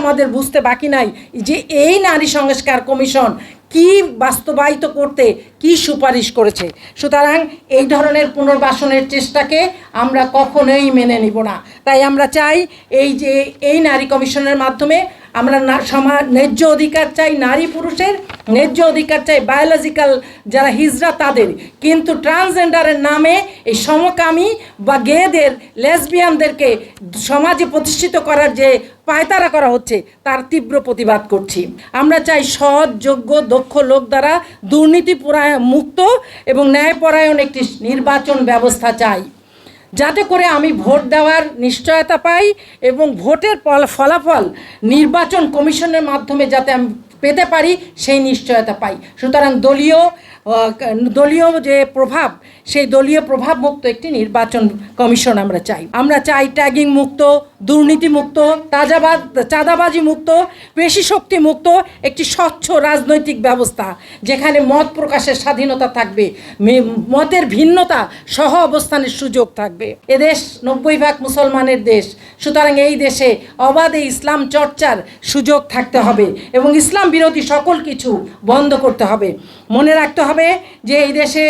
আমাদের বুঝতে বাকি নাই যে এই নারী সংস্কার কমিশন কি বাস্তবায়িত করতে কি সুপারিশ করেছে। সুতরাং এই ধরনের পুনর্বাসনের চেষ্টাকে আমরা কখনোই মেনে নিব না। তাই আমরা চাই এই যে এই নারী কমিশনের মাধ্যমে আমরা না, সমাজ, ন্যায্য অধিকার চাই নারী পুরুষের, ন্যায্য অধিকার চাই বায়োলজিক্যাল যারা হিজড়া তাদের। কিন্তু ট্রান্সজেন্ডারের নামে এই সমকামী বা গেদের লেসবিয়ানদেরকে সমাজে প্রতিষ্ঠিত করার যে পায়তারা করা হচ্ছে, তার তীব্র প্রতিবাদ করছি। আমরা চাই সৎ, যোগ্য, দক্ষ লোক দ্বারা দুর্নীতি মুক্ত এবং ন্যায়পরায়ণ একটি নির্বাচন ব্যবস্থা চাই। যাতে করে আমি ভোট দেওয়ার নিশ্চয়তা পাই এবং ভোটের ফলাফল নির্বাচন কমিশনের মাধ্যমে যাতে আমি পেতে পারি, সেই নিশ্চয়তা পাই। সুতরাং দলীয় দলীয় যে প্রভাব, সেই দলীয় প্রভাব মুক্ত একটি নির্বাচন কমিশন আমরা চাই। আমরা চাই ট্যাগিং মুক্ত, দুর্নীতি মুক্ত তাজাবাদ চাঁদাবাজি মুক্ত পেশি শক্তি মুক্ত, একটি স্বচ্ছ রাজনৈতিক ব্যবস্থা, যেখানে মত প্রকাশের স্বাধীনতা থাকবে মতের ভিন্নতা সহ অবস্থানের সুযোগ থাকবে। এদেশ নব্বই ভাগ মুসলমানের দেশ, সুতরাং এই দেশে অবাধে ইসলাম চর্চার সুযোগ থাকতে হবে এবং ইসলাম বিরোধী সকল কিছু বন্ধ করতে হবে। মনে রাখতে হবে যে এই দেশে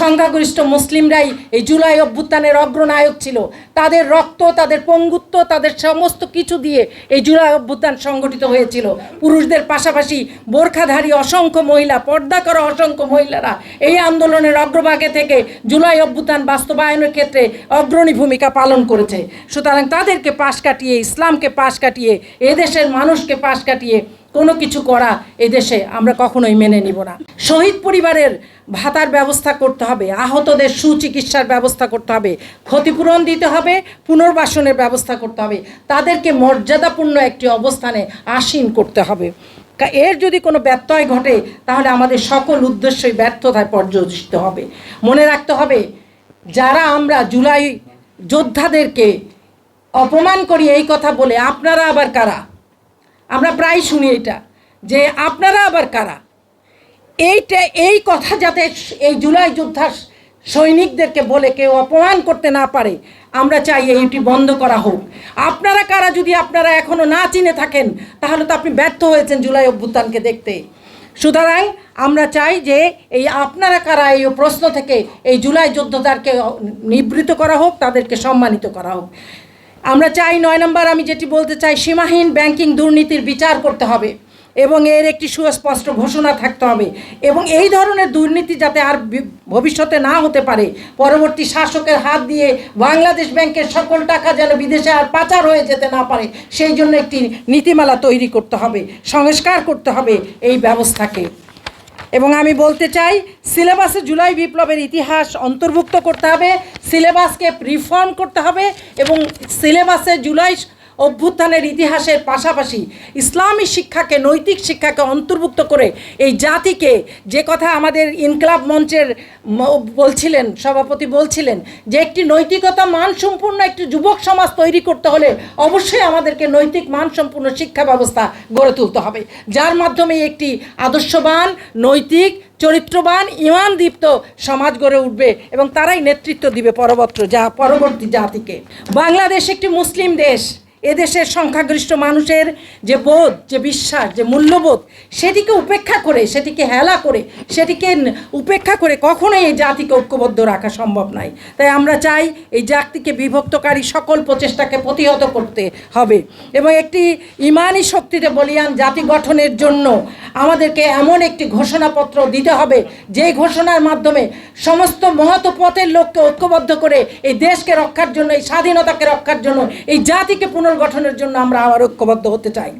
সংখ্যাগরিষ্ঠ মুসলিমরাই এই জুলাই অভ্যুত্থানের অগ্রনায়ক ছিল। তাদের রক্ত, তাদের পঙ্গুত্ব, তাদের সমস্ত কিছু দিয়ে এই জুলাই অভ্যুত্থান সংগঠিত হয়েছিল। পুরুষদের পাশাপাশি বোরখাধারী অসংখ্য মহিলা, পর্দা করা অসংখ্য মহিলারা এই আন্দোলনের অগ্রভাগে থেকে জুলাই অভ্যুত্থান বাস্তবায়নের ক্ষেত্রে অগ্রণী ভূমিকা পালন করেছে। সুতরাং তাদেরকে পাশ কাটিয়ে, ইসলামকে পাশ কাটিয়ে, এদেশের মানুষকে পাশ কাটিয়ে কোনো কিছু করা এদেশে আমরা কখনোই মেনে নিব না। শহীদ পরিবারের ভাতার ব্যবস্থা করতে হবে, আহতদের সুচিকিৎসার ব্যবস্থা করতে হবে, ক্ষতিপূরণ দিতে হবে, পুনর্বাসনের ব্যবস্থা করতে হবে, তাদেরকে মর্যাদাপূর্ণ একটি অবস্থানে আসীন করতে হবে। এর যদি কোনো ব্যত্যয় ঘটে, তাহলে আমাদের সকল উদ্দেশ্যই ব্যর্থতায় পর্যবেসিত হবে। মনে রাখতে হবে, যারা আমরা জুলাই যোদ্ধাদেরকে অপমান করি এই কথা বলে, আপনারা আবার কারা? আমরা প্রায় শুনি এটা, যে আপনারা আবার কারা? এইটা, এই কথা যাতে এই জুলাই যোদ্ধা সৈনিকদেরকে বলে কেউ অপমান করতে না পারে, আমরা চাই এইটি বন্ধ করা হোক। আপনারা কারা যদি আপনারা এখনও না চিনে থাকেন, তাহলে তো আপনি ব্যর্থ হয়েছেন জুলাই অভ্যুত্থানকে দেখতে। সুতরাং আমরা চাই যে এই আপনারা কারা, এই প্রশ্ন থেকে এই জুলাই যোদ্ধাদেরকে নিবৃত করা হোক, তাদেরকে সম্মানিত করা হোক। আমরা চাই নয় নম্বর, আমি যেটি বলতে চাই, সীমাহীন ব্যাংকিং দুর্নীতির বিচার করতে হবে এবং এর একটি সুস্পষ্ট ঘোষণা থাকতে হবে। এবং এই ধরনের দুর্নীতি যাতে আর ভবিষ্যতে না হতে পারে, পরবর্তী শাসকের হাত দিয়ে বাংলাদেশ ব্যাংকের সকল টাকা যেন বিদেশে আর পাচার হয়ে যেতে না পারে, সেই জন্য একটি নীতিমালা তৈরি করতে হবে, সংস্কার করতে হবে এই ব্যবস্থাকে। এবং আমি বলতে চাই, সিলেবাসে জুলাই বিপ্লবের ইতিহাস অন্তর্ভুক্ত করতে হবে, সিলেবাসকে রিফর্ম করতে হবে এবং সিলেবাসে জুলাই অভ্যুত্থানের ইতিহাসের পাশাপাশি ইসলামী শিক্ষাকে, নৈতিক শিক্ষাকে অন্তর্ভুক্ত করে এই জাতিকে যে কথা আমাদের ইনকলাব মঞ্চের বলছিলেন, সভাপতি বলছিলেন, যে একটি নৈতিকতা মানসম্পূর্ণ একটি যুবক সমাজ তৈরি করতে হলে অবশ্যই আমাদেরকে নৈতিক মানসম্পূর্ণ শিক্ষা ব্যবস্থা গড়ে তুলতে হবে। যার মাধ্যমে একটি আদর্শবান, নৈতিক, চরিত্রবান ইমান দীপ্ত সমাজ গড়ে উঠবে এবং তারাই নেতৃত্ব দিবে পরবর্তী যা, পরবর্তী জাতিকে। বাংলাদেশ একটি মুসলিম দেশ। এদেশের সংখ্যাগরিষ্ঠ মানুষের যে বোধ, যে বিশ্বাস, যে মূল্যবোধ, সেটিকে উপেক্ষা করে, সেটিকে হেলা করে, সেটিকে উপেক্ষা করে কখনোই এই জাতিকে ঐক্যবদ্ধ রাখা সম্ভব নয় তাই আমরা চাই এই জাতিকে বিভক্তকারী সকল প্রচেষ্টাকে প্রতিহত করতে হবে। এবং একটি ইমানি শক্তিতে বলিয়ান জাতি গঠনের জন্য আমাদেরকে এমন একটি ঘোষণাপত্র দিতে হবে, যে ঘোষণার মাধ্যমে সমস্ত মহৎ পথের লোককে ঐক্যবদ্ধ করে এই দেশকে রক্ষার জন্য, এই স্বাধীনতাকে রক্ষার জন্য, এই জাতিকে পুনর্গঠনের জন্য আমরা আবার ঐক্যবদ্ধ হতে চাই।